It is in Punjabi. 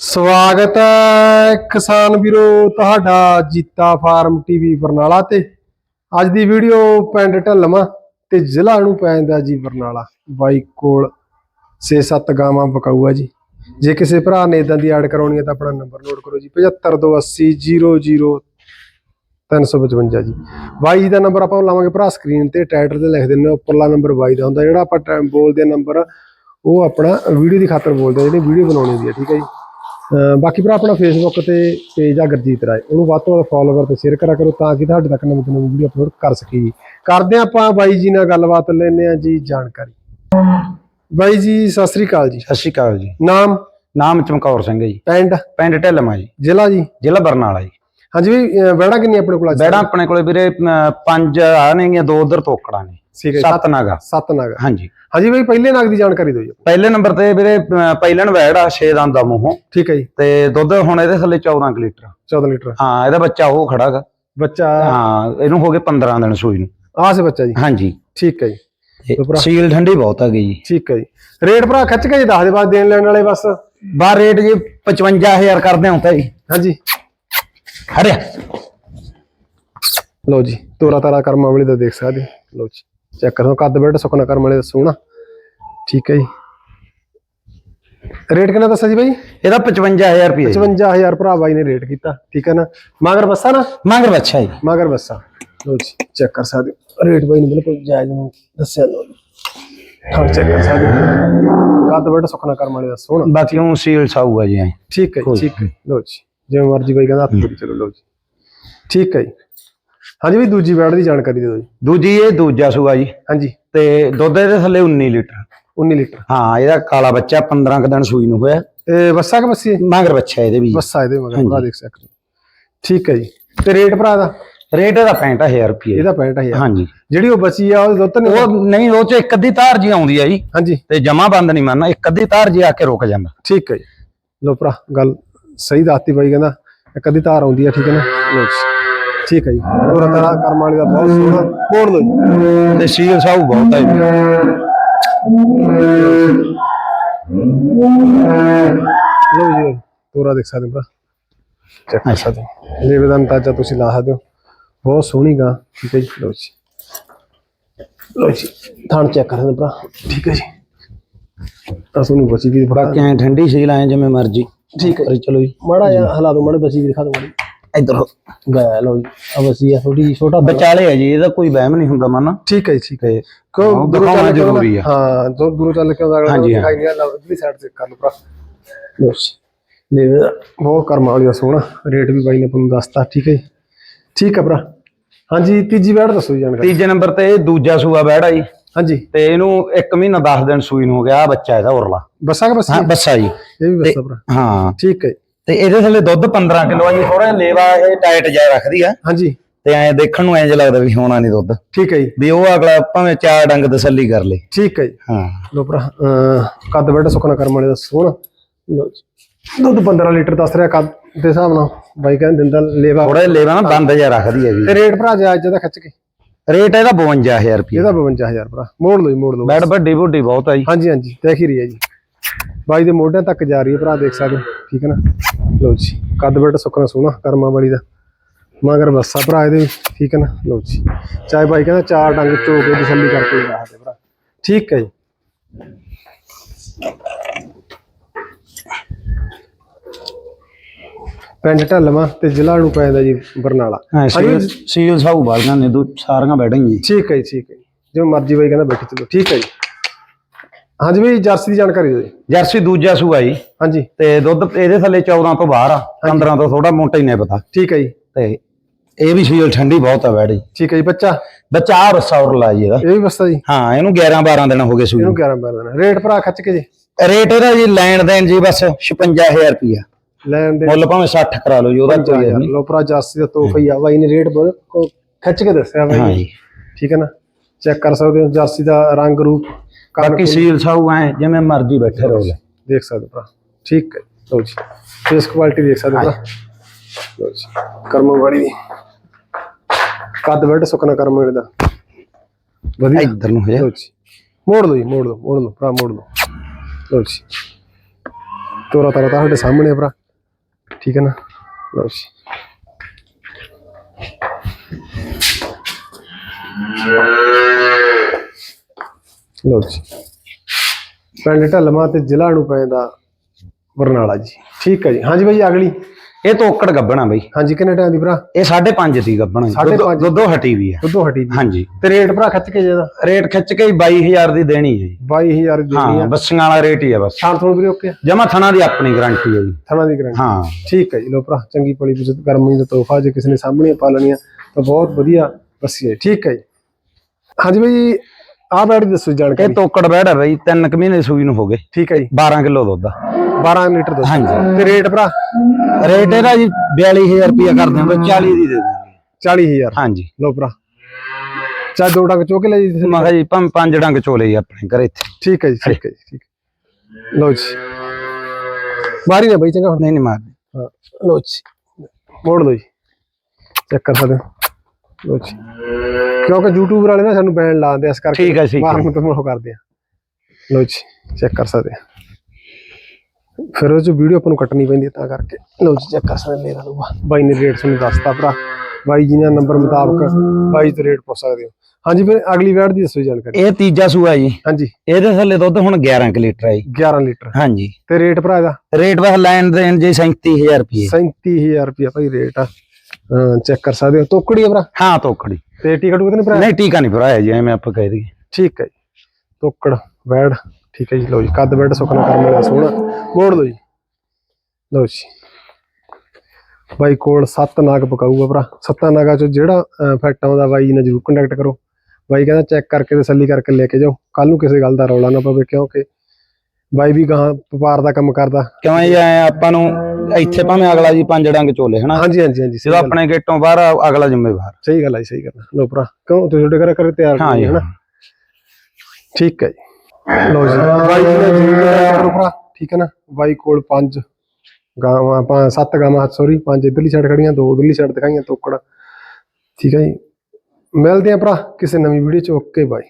ਸਵਾਗਤ ਹੈ ਕਿਸਾਨ ਵੀਰੋ, ਤੁਹਾਡਾ ਜੀਤਾ ਫਾਰਮ ਟੀਵੀ ਬਰਨਾਲਾ ਤੇ। ਅੱਜ ਦੀ ਵੀਡੀਓ ਪਿੰਡ ਢੱਲਵਾਂ ਤੇ ਜ਼ਿਲ੍ਹਾ ਨੂੰ ਪੈਂਦਾ ਜੀ ਬਰਨਾਲਾ। ਬਾਈ ਕੋਲ 6-7 ਗਾਵਾਂ ਬਕਾਊਆ ਜੀ। ਜੇ ਕਿਸੇ ਭਰਾ ਨੇ ਇਦਾਂ ਦੀ ਐਡ ਕਰਾਉਣੀ ਹੈ ਤਾਂ ਆਪਣਾ ਨੰਬਰ ਨੋਟ ਕਰੋ ਜੀ 7528000355 ਜੀ। ਬਾਈ ਜੀ ਦਾ ਨੰਬਰ ਆਪਾਂ ਲਾਵਾਂਗੇ ਭਰਾ ਸਕਰੀਨ ਤੇ ਟਾਈਟਲ ਤੇ ਲਿਖ ਦਿੰਦੇ ਹਾਂ, ਉੱਪਰਲਾ ਨੰਬਰ ਬਾਈ ਦਾ ਹੁੰਦਾ, ਜਿਹੜਾ ਆਪਾਂ ਟਾਈਮ ਬੋਲਦੇ ਆ ਨੰਬਰ ਉਹ ਆਪਣਾ ਵੀਡੀਓ ਦੀ ਖਾਤਰ ਬੋਲਦੇ ਆ ਜਿਹੜੀ ਵੀਡੀਓ ਬਣਾਉਣੀ ਹੁੰਦੀ ਹੈ, ਠੀਕ ਹੈ ਜੀ। ਬਾਕੀ ਭਰਾ ਆਪਣਾ ਫੇਸਬੁੱਕ ਤੇ ਪੇਜ ਆ ਗੁਰਜੀਤ ਰਾਏ। ਉਹਨੂੰ ਵੱਧ ਤੋਂ ਵੱਧ ਫੋਲੋਵਰ ਤੇ ਸ਼ੇਅਰ ਕਰਿਆ ਕਰੋ ਤਾਂ ਕਿ ਤੁਹਾਡੇ ਤੱਕ ਨਵੀਂ ਨਵੀਂ ਵੀਡੀਓ ਅਪਲੋਡ ਕਰ ਸਕੀਏ। ਜੀ ਕਰਦੇ ਆਪਾਂ ਬਾਈ ਜੀ ਨਾਲ ਗੱਲਬਾਤ ਲੈਨੇ ਆ ਜੀ ਜਾਣਕਾਰੀ। ਬਾਈ ਜੀ ਸਤਿ ਸ੍ਰੀ ਅਕਾਲ ਜੀ। ਸਤਿ ਸ਼੍ਰੀ ਅਕਾਲ ਜੀ। ਨਾਮ? ਨਾਮ ਚਮਕੌਰ ਸਿੰਘ ਹੈ ਜੀ। ਪਿੰਡ? ਪਿੰਡ ਢਿੱਲਮਾ ਜੀ। ਜ਼ਿਲ੍ਹਾ ਜੀ? ਜ਼ਿਲ੍ਹਾ ਬਰਨਾਲਾ ਜੀ। ਹਾਂਜੀ ਵੀ ਵੜਾ ਕਿੰਨੀ ਆਪਣੇ ਕੋਲ ਅੱਜ? ਬੈੜਾ ਆਪਣੇ ਕੋਲੇ ਵੀਰੇ ਪੰਜ ਆ ਨੇਗੀਆਂ ਦੋ ਉਧਰ ਤੋਕੜਾਂ ਨੇ। ਠੀਕ ਹੈ ਸੱਤ ਨਾਗਾ। ਸੱਤ ਨਗ। ਹਾਂਜੀ। ਹਾਂਜੀ ਬਾਈ ਪਹਿਲੇ ਨਗ ਦੀ ਜਾਣਕਾਰੀ ਦਿਓ ਜੀ। ਪਹਿਲੇ ਨੰਬਰ ਤੇ ਵੀਰੇ ਅਮ, ਪਹਿਲਣ ਵੈੜ ਆ 6 ਦੰਦ ਦਾ ਮੂੰਹੋਂ। ਠੀਕ ਹੈ ਜੀ। ਤੇ ਦੁੱਧ ਹੁਣ ਇਹਦੇ ਥੱਲੇ 14 ਕੁ ਲੀਟਰ। 14 ਲੀਟਰ। ਹਾਂ ਇਹਦਾ ਬੱਚਾ ਉਹ ਖੜਾਗਾ ਬੱਚਾ? ਹਾਂ ਇਹਨੂੰ ਹੋ ਗਏ 15 ਦਿਨ ਸੂਈ ਨੂੰ। ਆਹ ਸੇ ਬੱਚਾ ਜੀ। ਹਾਂਜੀ। ਠੀਕ ਹੈ ਜੀ। ਤੇ ਭਰਾ- ਸੀਲ ਠੰਡੀ ਬਹੁਤ ਹੈਗੀ ਜੀ। ਠੀਕ ਹੈ ਜੀ। ਰੇਟ ਭਰਾ ਖੱਚ ਕੇ ਜੀ ਦੱਸ ਦੇ ਬਾਅਦ ਦੇਣ ਲੈਣ ਵਾਲੇ ਬਸ। ਬਾਹਰ ਰੇਟ ਜੀ 55000 ਕਰਦੇ ਹਾਂ ਤਾਂ ਜੀ। ਹਾਂਜੀ। ਹਰਿਆ ਲਓ ਜੀ ਤੋਰਾ ਤਾਰਾ ਕਰਮ ਵਾਲੇ ਦਾ ਦੇਖ ਸਕਦੇ। ਲਓ ਜੀ ਚੈੱਕ ਕਰੋ ਕੱਦ ਬੈਠ ਸੁਖਨਾ ਕਰਮ ਵਾਲੇ ਦਾ ਸੋਹਣਾ। ਠੀਕ ਹੈ ਜੀ। ਰੇਟ ਕਿੰਨਾ ਦੱਸਿਆ ਜੀ ਬਾਈ? ਇਹਦਾ 55000 ਰੁਪਏ। 55000 ਭਰਾ ਬਾਈ ਨੇ ਰੇਟ ਕੀਤਾ। ਠੀਕ ਹੈ ਨਾ? ਮਗਰ ਬੱਸਾ ਨਾ? ਮੰਗਰ ਬੱਚਾ ਜੀ। ਮਗਰ ਬੱਸਾ। ਲਓ ਜੀ ਚੈੱਕ ਕਰ ਸਕਦੇ। ਰੇਟ ਬਾਈ ਨੇ ਬਿਲਕੁਲ ਜਾਇਜ਼ ਨੂੰ ਦੱਸਿਆ ਲਓ ਜੀ। ਹਾਂ ਚੈੱਕ ਕਰ ਸਕਦੇ। ਕੱਦ ਬੈਠ ਸੁਖਨਾ ਕਰਮ ਵਾਲੇ ਦਾ ਸੋਹਣਾ। ਬਾਕੀ ਉਹ ਸੀਲ ਸਾਊ ਜੀ। ਠੀਕ ਹੈ ਠੀਕ ਹੈ। ਲਓ ਜੀ। ਜਿਵੇਂ ਮਰਜ਼ੀ ਬਾਈ ਕਹਿੰਦਾ ਹੱਥ ਪੂਰੀ ਚਲੋ ਲਓ ਜੀ। ਠੀਕ ਹੈ ਜੀ। ਹਾਂਜੀ ਵੀ ਦੂਜੀ ਬੈਡ ਦੀ ਜਾਣਕਾਰੀ ਦਿਓ ਜੀ। ਦੂਜੀ ਇਹ ਦੂਜਾ ਸੂਆ ਜੀ। ਹਾਂਜੀ। ਤੇ ਦੁੱਧ ਇਹਦੇ ਥੱਲੇ 19 ਲੀਟਰ। 19 ਲੀਟਰ। ਹਾਂ ਇਹਦਾ ਕਾਲਾ ਬੱਚਾ 15 ਕੁ ਦਿਨ ਸੂਈ ਨੂੰ ਹੋਇਆ। ਇਹ ਬੱਸਾ ਕਿ ਬੱਸੀ? ਮਗਰ ਬੱਚਾ ਇਹਦੇ ਵੀ ਬੱਸਾ ਇਹਦੇ ਮਗਰ। ਭਰਾ ਦੇਖ ਸਕਦੇ। ਠੀਕ ਹੈ ਜੀ। ਤੇ ਰੇਟ ਭਰਾ ਦਾ? ਰੇਟ ਇਹਦਾ 65000 ਰੁਪਏ ਇਹਦਾ 65000 ਹਾਂਜੀ। ਜਿਹੜੀ ਉਹ ਬਚੀ ਆ ਉਹ ਦੁੱਧ ਨੇ ਉਹ ਨਹੀਂ ਉਹ ਚ ਇੱਕ ਅੱਧੀ ਧਾਰ ਜੀ ਆਉਂਦੀ ਆ ਜੀ। ਹਾਂਜੀ। ਤੇ ਜਮਾ ਬੰਦ ਨਹੀਂ ਮੰਨਣਾ ਇੱਕ ਅੱਧੀ ਧਾਰ ਜੀ ਆ ਕੇ ਰੁਕ ਜਾਂਦਾ। ਠੀਕ ਹੈ ਜੀ। ਲੋ ਭਰਾ ਗੱਲ ਸਹੀ ਦੱਸਤੀ ਬਾਈ ਕਹਿੰਦਾ ਇੱਕ ਅੱਧੀ ਧਾਰ ਆਉਂਦੀ ਆ ਠੀਕ ਹੈ ਨਾ? ਲੋ ਜੀ। ਠੀਕ ਹੈ ਜੀ। ਤੋਰਾ ਤਾਰਾ ਕਰਮ ਵਾਲੀ ਦਾ ਬਹੁਤ ਸੋਹਣਾ ਮੋੜ ਜੀ। ਤੇ ਸੀਲ ਸਾਊ ਬਹੁਤ ਹੈ ਲੋ ਜੀ ਤੋਰਾ ਦੇਖ ਸਕਦੇ ਭਰਾ। ਚੈੱਕ ਕਰ ਸਕਦੇ ਹੋ। ਲੇਵੇ ਦਾ ਅੰਦਾਜ਼ਾ ਤੁਸੀਂ ਲਾ ਸਕਦੇ ਹੋ ਬਹੁਤ ਸੋਹਣੀ ਗਾ ਠੀਕ ਹੈ ਜੀ। ਲੋ ਜੀ। ਲੋ ਜੀ। ਥਣ ਚੈੱਕ ਕਰ ਸਕਦੇ ਹੋ ਭਰਾ। ਠੀਕ ਹੈ ਜੀ। ਤਾਂ ਤੁਹਾਨੂੰ ਬਚੀ ਵੀ ਬੜਾ ਐਂ ਠੰਡੀ ਸੀਲ ਐ ਜਿਵੇਂ ਮਰਜ਼ੀ। ਠੀਕ ਹੈ ਚਲੋ ਜੀ। ਮਾੜਾ ਜਿਹਾ ਹਲਾ ਦੋ ਮਾੜੇ ਵੀ ਦਿਖਾ ਦੋ ਮਾੜੀ ਇਧਰ ਗਿਆ ਲਓ ਜੀ। ਆ ਬਚੀ ਆ ਥੋੜੀ ਛੋਟਾ ਵਿਚਾਲੇ ਆ ਜੀ ਇਹਦਾ ਕੋਈ ਵਹਿਮ ਨਹੀਂ ਹੁੰਦਾ ਮੰਨ। ਠੀਕ ਹੈ ਠੀਕ ਹੈ। ਹਾਂ, ਦੂਰੋਂ ਚੱਲ ਕੇ ਜ਼ਰੂਰੀ ਆ। ਹਾਂ। ਦੋ ਦੂਰੋਂ ਚੱਲ ਕੇ ਹਾਂ। ਦਿਖਾਈ ਨਹੀਂ ਆਉਂਦਾ ਇਧਰਲੀ ਸਾਈਡ ਤੇ ਕਰ ਲਓ ਭਰਾ। ਲਓ ਜੀ। ਲੈ ਬਹੁਤ ਕਰਮਾ ਵਾਲੀ ਸੋਹਣਾ। ਰੇਟ ਵੀ ਬਾਈ ਨੇ ਤੁਹਾਨੂੰ ਦੱਸਤਾ ਠੀਕ ਹੈ ਠੀਕ ਹੈ ਭਰਾ। ਹਾਂਜੀ ਤੀਜੀ ਵੈੜ ਦੱਸੋ ਜੀ ਜਾਣਕਾਰੀ ਤੀਜੇ ਨੰਬਰ ਤੇ ਇਹ ਦੂਜਾ ਸੂਆ ਬੈੜਾ ਜੀ। ਹਾਂਜੀ। ਤੇ ਇਹਨੂੰ 1 ਮਹੀਨਾ 10 ਦਿਨ ਸੂਈ ਨੂੰ ਹੋ ਗਿਆ ਆ ਬੱਚਾ ਇਹਦਾ ਉਰਲਾ। ਬੱਸਾਂ ਕਿ ਬੱਸੀ? ਹਾਂ ਬੱਸਾ ਜੀ। ਇਹ ਵੀ ਬੱਸਾ ਭਰਾ ਹਾਂ। ਠੀਕ ਹੈ ਜੀ। ਤੇ ਇਹਦੇ ਥੱਲੇ ਦੁੱਧ 15 ਕਿਲੋ ਆ ਜੀ ਥੋੜਾ ਲੇਵਾ ਇਹ ਟਾਈਟ ਜਿਹਾ ਰੱਖਦੀ ਆ। ਹਾਂਜੀ। ਤੇ ਐ ਦੇਖਣ ਨੂੰ ਐਂ ਜਿਹਾ ਲੱਗਦਾ ਵੀ ਹੋਣਾ ਨਹੀਂ ਦੁੱਧ। ਠੀਕ ਹੈ ਜੀ। ਵੀ ਉਹ ਅਗਲਾ ਭਾਵੇਂ ਚਾਰ ਡੰਗ ਤਸੱਲੀ ਕਰ ਲੇ। ਠੀਕ ਹੈ ਜੀ। ਹਾਂ। ਲੋ ਭਰਾ ਕੱਦ ਬੈਠਾ ਸੁਖਣਾ ਕਰਮ ਵਾਲੇ ਦਾ ਸੋਹਣਾ। ਲਓ ਜੀ। ਦੁੱਧ 15 ਲੀਟਰ ਦੱਸ ਰਿਹਾ ਕੱਦ ਦੇ ਹਿਸਾਬ ਨਾਲ। ਬਾਈ ਕਹਿੰਦੇ ਦਿੰਦਾ ਲੇਵਾ। ਥੋੜਾ ਲੇਵਾ ਨਾ ਬੰਦ ਜਿਹਾ ਰੱਖਦੀ ਹੈ ਤੇ ਜੀ ਰੇਟ ਭਰਾ ਜਾਇਜ਼ ਜਿਹਦਾ ਖਿੱਚ ਕੇ। ਰੇਟ ਇਹਦਾ 52000 ਰੁਪਏ ਇਹਦਾ 52000 ਭਰਾ। ਮੋੜ ਲਓ ਜੀ ਮੋੜ ਲਓ। ਬੈਡ ਵੱਡੀ ਬੁੱਢੀ ਬਹੁਤ ਆ ਜੀ। ਹਾਂਜੀ ਹਾਂਜੀ। ਦੇਖ ਹੀ ਰਹੀ ਹੈ ਜੀ। ਬਾਈ ਦੇ ਮੋਢਿਆਂ ਤੱਕ ਜਾ ਰਹੀ ਹੈ ਭਰਾ ਦੇਖ ਸਕਦੇ ਠੀਕ ਹੈ ਨਾ? ਲਓ ਜੀ ਕੱਦ ਬੈਠ ਸੁੱਕਣਾ ਸੋਹਣਾ ਕਰਮਾ ਵਾਲੀ ਦਾ। ਮਗਰ ਬੱਸਾ ਭਰਾ ਇਹਦੇ ਠੀਕ ਹੈ ਨਾ? ਲਓ ਜੀ ਚਾਹੇ ਬਾਈ ਕਹਿੰਦਾ ਚਾਰ ਡੰਗ ਚੋ ਕੇ ਤਸੱਲੀ ਕਰਕੇ ਰੱਖਦੇ ਭਰਾ। ਠੀਕ ਹੈ ਜੀ। ਪਿੰਡ ਢੱਲਵਾਂ ਤੇ ਜ਼ਿਲ੍ਹਾ ਨੂੰ ਪੈਂਦਾ ਜੀ ਬਰਨਾਲਾ। ਸੀਲ ਸਾਊ ਬਾਲੀਆਂ ਨੇ ਦੂ ਸਾਰੀਆਂ ਬੈਠਾਂ ਜੀ ਠੀਕ ਹੈ ਜੀ ਠੀਕ ਹੈ ਜੀ। ਜੋ ਮਰਜ਼ੀ ਬਾਈ ਕਹਿੰਦਾ ਬੈਠੀ ਚਲੋ ਠੀਕ ਹੈ ਜੀ। ਹਾਂਜੀ ਵੀ ਜਰਸੀ ਦੀ ਜਾਣਕਾਰੀ ਦਿਓ ਜੀ। ਜਰਸੀ ਦੂਜਾ ਸੂਆ ਜੀ। ਹਾਂਜੀ। ਤੇ ਦੁੱਧ ਇਹਦੇ ਥੱਲੇ 14 ਤੋਂ ਬਾਹਰ ਆ 15 ਤੋਂ ਥੋੜਾ ਮੋਟਾ ਹੀ ਨੇ ਪਤਾ। ਠੀਕ ਹੈ ਜੀ। ਤੇ ਇਹ ਵੀ ਸੀਲ ਠੰਡੀ ਬਹੁਤ ਆ ਬੈੜ ਜੀ ਠੀਕ ਹੈ ਜੀ ਬੱਚਾ? ਬੱਚਾ ਆ ਰਸਾ ਉਰਲਾ ਜੀ ਇਹਦਾ। ਇਹ ਵੀ ਬਸਤਾ ਜੀ। ਹਾਂ ਇਹਨੂੰ 11 12 ਦਿਨ ਹੋ ਗਏ ਸੂਈ ਇਹਨੂੰ ਨੂੰ। 11 12 ਦੇਣਾ ਰੇਟ ਭਰਾ ਖੱਚ ਕੇ ਜੀ। ਰੇਟ ਇਹਦਾ ਜੀ ਲੈਣ ਦੇਣ ਜੀ ਬਸ 56000 ਰੁਪਿਆ ਲੈਣ ਦੇ ਮੁੱਲ ਭਾਵੇਂ 60 ਕਰਾ ਲਓ ਜੀ ਉਹਦਾ ਕੋਈ ਨਹੀਂ। ਲੋ ਭਰਾ ਜਰਸੀ ਦਾ ਤੋਹਫਾ ਹੀ ਆ। ਬਾਈ ਨੇ ਰੇਟ ਬਹੁਤ ਖਿੱਚ ਕੇ ਦੱਸਿਆ ਬਾਈ। ਜੀ। ਠੀਕ ਹੈ ਨਾ? ਚੈੱਕ ਕਰ ਸਕਦੇ ਹੋ ਜਰਸੀ ਦਾ ਰੰਗ ਰੂਪ ਕੰਨ ਬਾਕੀ ਸੀਲ ਸਾਊ ਐ ਜਿਵੇਂ ਮਰਜ਼ੀ ਬੈਠੇ ਰਹੋ। ਦੇਖ ਸਕਦੇ ਭਰਾ। ਠੀਕ ਹੈ ਲੋ ਜੀ। ਫੇਸ ਕੁਆਲਿਟੀ ਦੇਖ ਸਕਦੇ ਭਰਾ। ਲੋ ਜੀ। ਕਰਮ ਵਾਲੀ। ਦੀ ਕੱਦ ਬੈਠ ਸੁਕਣਾ ਕਰਮ ਵਾਲੀ ਦਾ। ਵਧੀਆ। ਇੱਧਰ ਨੂੰ ਹੋ ਜਾ ਲੋ ਜੀ। ਮੋੜ ਲਓ ਜੀ ਮੋੜ ਲਓ ਮੋੜ ਲਓ ਭਰਾ ਮੋੜ ਲਓ। ਲੋ ਜੀ। ਤੋਰਾ ਤਾਰਾ ਤੁਹਾਡੇ ਸਾਹਮਣੇ ਭਰਾ। ਠੀਕ ਹੈ ਨਾ? ਲਓ ਜੀ। ਲਓ ਜੀ। ਪਿੰਡ ਢਲਮਾ ਤੇ ਜ਼ਿਲ੍ਹਾ ਨੂੰ ਪੈਂਦਾ ਬਰਨਾਲਾ ਜੀ। ਠੀਕ ਹੈ ਜੀ। ਹਾਂਜੀ ਭਾਈ ਅਗਲੀ। ਇਹ ਤੋਕੜ ਗੱਬਣਾ ਬਈ। ਹਾਂਜੀ ਕਿੰਨੇ ਟਾਈਮ ਦੀ ਭਰਾ? ਇਹ 5.5 ਦੀ ਗੱਬਣਾ ਸਾਢੇ ਪੰਜ। ਦੁੱਧੋਂ ਹਟੀ ਵੀ ਆ। ਦੁੱਧੋਂ ਹਟੀ ਦੀ ਹਾਂਜੀ। ਤੇ ਰੇਟ ਭਰਾ ਖੱਚ ਕੇ ਜਿਹਦਾ? ਰੇਟ ਖਿੱਚ ਕੇ ਹੀ 22000 ਦੀ ਦੇਣੀ ਹੈ ਜੀ। 22000 ਦੀ ਦੇਣੀ ਹਾਂ ਆ ਬੱਸੀਆਂ ਵਾਲਾ ਰੇਟ ਹੀ ਆ ਬਸ। ਛਾਣ ਥੋੜ ਵੀਰੇ ਓਕੇ ਜਮਾ ਥਣਾ ਦੀ ਆਪਣੀ ਗਾਰੰਟੀ ਹੈ ਜੀ। ਥਣਾ ਦੀ ਗਰੰਟੀ ਹਾਂ। ਠੀਕ ਹੈ ਜੀ। ਲੋ ਭਰਾ ਚੰਗੀ ਪਲੀ ਤੁਸੀਂ ਗਰਮੀ ਦਾ ਤੋਹਫਾ ਜੇ ਕਿਸੇ ਨੇ ਸਾਹਮਣੇ ਪਾਲਣੀਆਂ ਤਾਂ ਬਹੁਤ ਵਧੀਆ ਬੱਸੀ ਹੈ ਠੀਕ ਹੈ ਜੀ। ਹਾਂਜੀ ਭਾਈ ਆਹ ਬੈਠ ਦੱਸੋ ਇਹ ਜਾਣਕਾਰੀ ਤੋਕੜ ਬੈੜ ਹੈ ਬਈ 3 ਕੁ ਮਹੀਨੇ ਸੂਈ ਨੂੰ ਹੋ ਗਏ। ਠੀਕ ਹੈ ਜੀ। 12 ਕਿਲੋ ਦੁੱਧ ਆ। 12 ਲੀਟਰ ਦੁੱਧ। ਹਾਂਜੀ। ਤੇ ਰੇਟ ਭਰਾ? ਰੇਟ ਇਹਦਾ ਜੀ 42000 ਰੁਪਇਆ ਕਰ ਦਿਆਂਗੇ 40 ਦੀ ਦੇ ਦਾਂਗੇ 40000 ਹਾਂਜੀ। ਲੋ ਭਰਾ। ਚਾਹ ਦੋ ਟੰਗ ਚੋਕ ਲੈ ਜੀ ਤੁਸੀਂ। ਮੈਂ ਕਿਹਾ ਜੀ ਪੰਜ ਪੰਜ ਡੰਗ ਚੋਲੇ ਜੀ ਆਪਣੇ ਘਰੇ ਇੱਥੇ। ਠੀਕ ਹੈ ਜੀ ਠੀਕ ਹੈ ਜੀ ਠੀਕ ਹੈ। ਲਓ ਜੀ। ਮਾਰੀ ਨਾ ਬਈ ਚੰਗਾ ਹੁਣ। ਨਹੀਂ ਨਹੀਂ ਮਾਰਦੇ ਹਾਂ ਲਓ ਜੀ। ਮੋੜ ਲਓ ਜੀ। ਚੈੱਕ ਕਰ ਸਕਦੇ ਹੋ। ਲਓ ਜੀ। ਕਿਉਂਕਿ ਯੂਟਿਊਬਰ ਵਾਲੇ ਨਾ ਸਾਨੂੰ ਬੈਨ ਲਾਉਂਦੇ ਇਸ ਕਰਕੇ ਠੀਕ ਹੈ, ਠੀਕ ਹੈ। ਤੋਂ ਮੋਹ ਕਰਦੇ ਆ। ਲਓ ਜੀ ਚੈੱਕ ਕਰ ਸਕਦੇ ਆ। ਫਿਰ ਉਹ ਚ ਵੀਡੀਓ ਆਪਾਂ ਨੂੰ ਕੱਟਣੀ ਪੈਂਦੀ ਤਾਂ ਕਰਕੇ। ਲਓ ਜੀ ਚੈੱਕ ਕਰ ਸਕਦੇ ਮੇਰਾ ਦੂਆ। ਬਾਈ ਨੇ ਰੇਟ ਤੁਹਾਨੂੰ ਦੱਸਤਾ ਭਰਾ। ਬਾਈ ਜੀ ਨੇ ਨੰਬਰ ਮੁਤਾਬਕ ਬਾਈ ਤੋਂ ਰੇਟ ਪੁੱਛ ਸਕਦੇ ਹੋ। ਹਾਂਜੀ ਫਿਰ ਅਗਲੀ ਵੈਟ ਦੀ ਦੱਸੋ ਜਾਣਕਾਰੀ। ਇਹ ਤੀਜਾ ਸੂਆ ਜੀ। ਹਾਂਜੀ। ਇਹਦੇ ਥੱਲੇ ਦੁੱਧ ਹੁਣ 11 ਕੁ ਲੀਟਰ ਹੈ ਜੀ। 11 ਲੀਟਰ। ਹਾਂਜੀ। ਤੇ ਰੇਟ ਭਰਾ ਇਹਦਾ? ਰੇਟ ਬਸ ਲੈਣ ਦੇਣ ਜੀ 37000 ਰੁਪਏ। 37000 ਰੁਪਇਆ ਭਾਈ ਰੇਟ ਆ। ਚੈੱਕ ਕਰ ਸਕਦੇ ਹੋ। ਤੋਕੜੀ ਆ ਭਰਾ? ਹਾਂ ਤੋਕੜੀ। ਤੇ ਟਿਕਟ ਟੁਕਟ ਨਹੀਂ ਭਰਾ ਨਹੀਂ ਟੀਕਾ ਨਹੀਂ ਭਰਾਇਆ ਜੀ ਐਵੇਂ ਆਪਾਂ ਕਹਿ ਦਈਏ। ਠੀਕ ਹੈ ਜੀ। ਤੋਕੜ ਬੈਡ ਠੀਕ ਹੈ ਜੀ ਲਓ ਜੀ ਕੱਦ ਬੈਡ ਸੁਖਨਾ ਕਰ ਮਿਲਿਆ ਸੋਹਣਾ ਮੋੜ ਲਓ ਜੀ। ਲਓ ਜੀ। ਬਾਈ ਕੋਲ ਸੱਤ ਨਾਗ ਪਕਾਊਗਾ ਭਰਾ। ਸੱਤਾਂ ਨਾਗਾ ਚੋਂ ਜਿਹੜਾ ਫੈਕਟ ਆਉਂਦਾ ਬਾਈ ਜੀ ਨਾਲ ਜਰੂਰ ਕੰਟੈਕਟ ਕਰੋ। ਬਾਈ ਕਹਿੰਦਾ ਚੈੱਕ ਕਰਕੇ ਤਸੱਲੀ ਕਰਕੇ ਲੈ ਕੇ ਜਾਓ। ਕੱਲ ਨੂੰ ਕਿਸੇ ਗੱਲ ਦਾ ਰੌਲਾ ਨਾ ਪਵੇ ਕਿਉਂਕਿ ਬਾਈ ਵੀ ਗਾਂ ਵਪਾਰ ਦਾ ਕੰਮ ਕਰਦਾ। ਕਿਉਂ ਐਂ ਆਪਾਂ ਨੂੰ ਇੱਥੇ ਭਾਵੇਂ ਅਗਲਾ ਜੀ ਪੰਜ ਡੰਗ ਚੋਲੇ ਹਨਾ? ਹਾਂਜੀ ਹਾਂਜੀ ਹਾਂਜੀ ਜਦੋਂ ਆਪਣੇ ਗੇਟੋਂ ਬਾਹਰ ਆ, ਅਗਲਾ ਜ਼ਿੰਮੇਵਾਰ। ਸਹੀ ਗੱਲ ਹੈ ਸਹੀ ਗੱਲ ਹੈ। ਲਓ ਭਰਾ ਕਿਉਂ ਤੁਸੀਂ ਤੁਹਾਡੇ ਘਰ ਕਰੇ ਤਿਆਰ ਹਾਂ ਜੀ ਹੈ। ਨਾ ਠੀਕ ਹੈ ਜੀ। ਲਓ ਜੀ ਬਾਈ ਜੀ ਨੇ ਜੀ ਕਰੋ ਭਰਾ ਠੀਕ ਹੈ ਨਾ? ਬਾਈ ਕੋਲ ਪੰਜ ਗਾਵਾਂ ਪੰਜ ਸੱਤ ਗਾਵਾਂ ਸੌਰੀ ਪੰਜ ਇਧਰਲੀ ਸਾਈਡ ਖੜੀਆਂ ਦੋ ਉਧਰਲੀ ਸਾਈਡ ਦਿਖਾਈਆਂ ਤੋਕੜ। ਠੀਕ ਹੈ ਜੀ। ਮਿਲਦੇ ਆ ਭਰਾ ਕਿਸੇ ਨਵੀਂ ਵੀਡੀਓ ਚ। Okay bye.